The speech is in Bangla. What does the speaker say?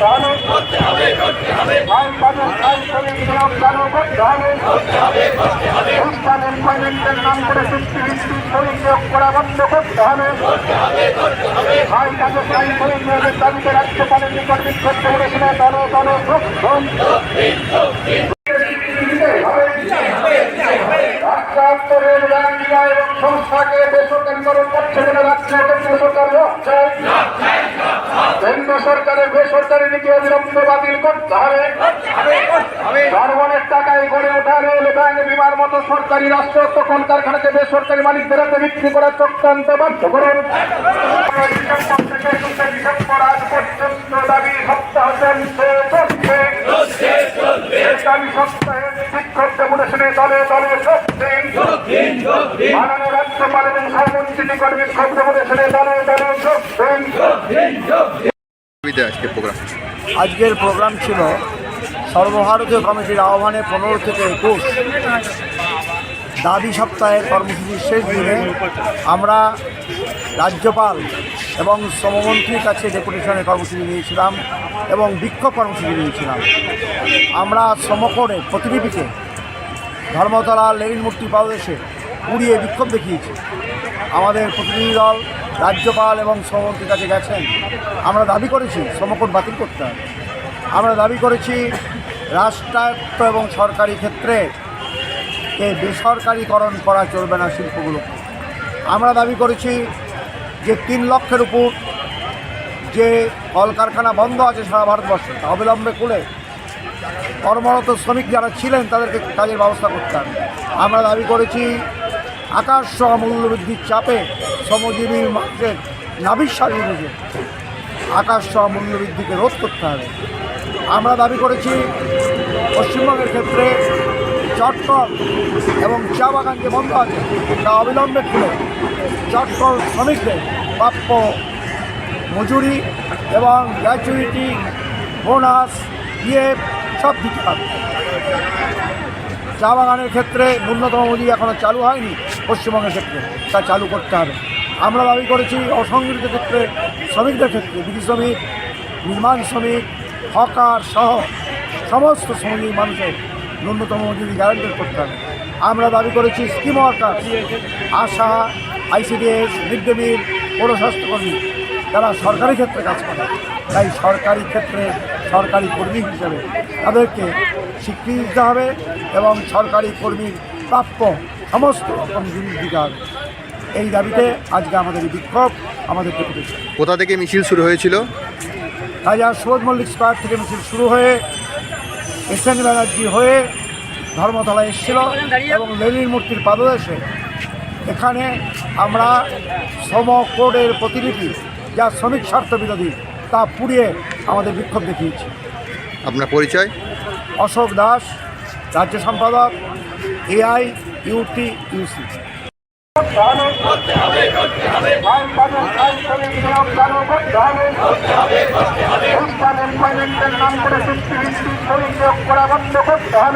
করতে হবে শ্রমিক করতে হবে এমপ্লয়মেন্টের নাম করে চুক্তিভিত্তিক শ্রমিক নিয়োগ করা বন্ধ করতে হবে ভাই তাদের ভাই শ্রমিক নিয়োগের দাবিতে রাজ্যপালের নিকট বিক্ষোভ করেছিল দল দল প্রক্ষণ রাষ্ট্রায়ত্ত রেল ব্যাংকিং এবং সংস্থাকে বেসরকারীকরণ করছে বলে রাজ্য কেন্দ্র সরকার রক্ষে কেন্দ্র সরকারের বেসরকারি নীতি অবিলম্বে বাতিল করতে হবে। জনগণের টাকায় গড়ে ওঠা রেল, ব্যাংক, বিমার মতো সরকারি রাষ্ট্রায়ত্ত কলকারখানাকে বেসরকারি মালিকদের হাতে বিক্রি করার চক্রান্ত বন্ধ করুন। রাজ্যপাল এবং ডেপুটেশনে দলে দলে সুবিধা আজকে প্রোগ্রাম আজকের প্রোগ্রাম ছিল সর্বভারতীয় কমিটির আহ্বানে পনেরো থেকে একুশ। দাবি সপ্তাহের কর্মসূচির শেষ দিনে আমরা রাজ্যপাল এবং শ্রমমন্ত্রীর কাছে ডেপুটেশনের কর্মসূচি নিয়েছিলাম এবং বিক্ষোভ কর্মসূচি নিয়েছিলাম। আমরা শ্রমকোণে প্রতিলিপিতে ধর্মতলা লেনিন মূর্তি পাদদেশে উড়িয়ে বিক্ষোভ দেখিয়েছি। আমাদের প্রতিনিধি দল রাজ্যপাল এবং শ্রমমন্ত্রীর কাছে গেছেন। আমরা দাবি করেছি শ্রমকোট বাতিল করতে হবে। আমরা দাবি করেছি, রাষ্ট্রায়ত্ত এবং সরকারি ক্ষেত্রে এ বেসরকারীকরণ করা চলবে না শিল্পগুলো। আমরা দাবি করেছি যে তিন লক্ষের উপর যে কলকারখানা বন্ধ আছে সারা ভারতবর্ষে, তা অবিলম্বে খুলে কর্মরত শ্রমিক যারা ছিলেন, তাদেরকে কাজের ব্যবস্থা করতে হবে। আমরা দাবি করেছি আকাশ সহ মূল্যবৃদ্ধির চাপে শ্রমজীবী মানুষের নাবিশ্বাস উঠেছে আকাশ সহ মূল্যবৃদ্ধিকে রোধ করতে হবে। আমরা দাবি করেছি পশ্চিমবঙ্গের ক্ষেত্রে চটকল এবং চা বাগান যে বন্ধ আছে, তা অবিলম্বে খুলে। চটকল শ্রমিকদের প্রাপ্য মজুরি এবং গ্র্যাচুইটি, বোনাস, পিএফ সব দিতে হবে। চা বাগানের ক্ষেত্রে ন্যূনতম মজুরি এখনও চালু হয়নি পশ্চিমবঙ্গের ক্ষেত্রে। তা চালু করতে হবে। আমরা দাবি করেছি অসংগঠিত ক্ষেত্রে, শ্রমিকদের ক্ষেত্রে বিধি শ্রমিক, নির্মাণ শ্রমিক, হকার সহ সমস্ত শ্রমিক মানুষের ন্যূনতম মজুরি গ্যারান্টি করতে হবে। আমরা দাবি করেছি scheme worker ASHA ICDS mid day meal পৌর স্বাস্থ্যকর্মী যারা সরকারি ক্ষেত্রে কাজ করে তাই সরকারি ক্ষেত্রে সরকারি কর্মী হিসেবে তাদেরকে স্বীকৃতি দিতে হবে এবং সরকারি কর্মীর প্রাপ্য সমস্ত রকম জিনিস দিতে হবে। এই দাবিতে আজকে আমাদের বিক্ষোভ আমাদের কোথা থেকে মিছিল শুরু হয়েছিল? রাজা সুবোধ মল্লিক স্কোয়ার থেকে মিছিল শুরু হয়ে এস এন ব্যানার্জি হয়ে ধর্মতলা এসেছিল এবং লেনিন মূর্তির পাদদেশে। এখানে আমরা শ্রম কোডের প্রতিলিপি যা শ্রমিক স্বার্থ বিরোধী তা পুড়িয়ে আমাদের বিক্ষোভ দেখিয়েছি। আপনার পরিচয়? অশোক দাস রাজ্য সম্পাদক এআই ইউটি ইউসি। নাম করে করা বন্ধ করতে হবে।